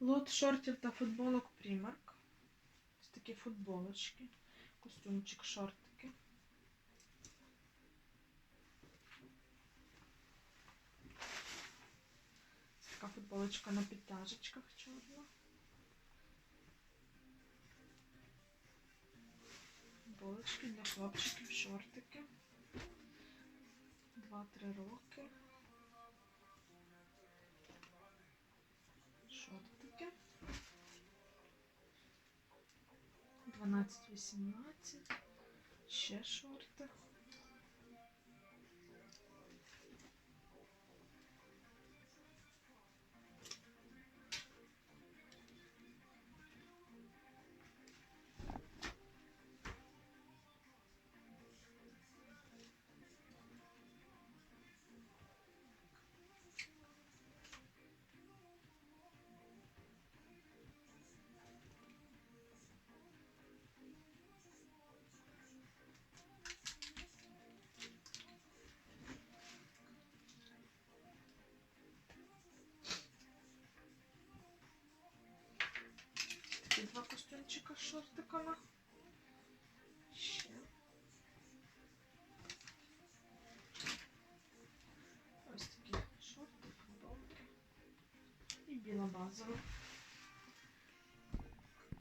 Лот шортів та футболок Primark. Ось такі футболочки. Костюмчик, шортики. Це така футболочка на підтяжечках чорна. Футболочки для хлопчиків, шортики. Два-три роки. 12-18. Ще шорти. Два костюмчика з шортиками. Ще. Ось такі шорти, футболки. І біла базова.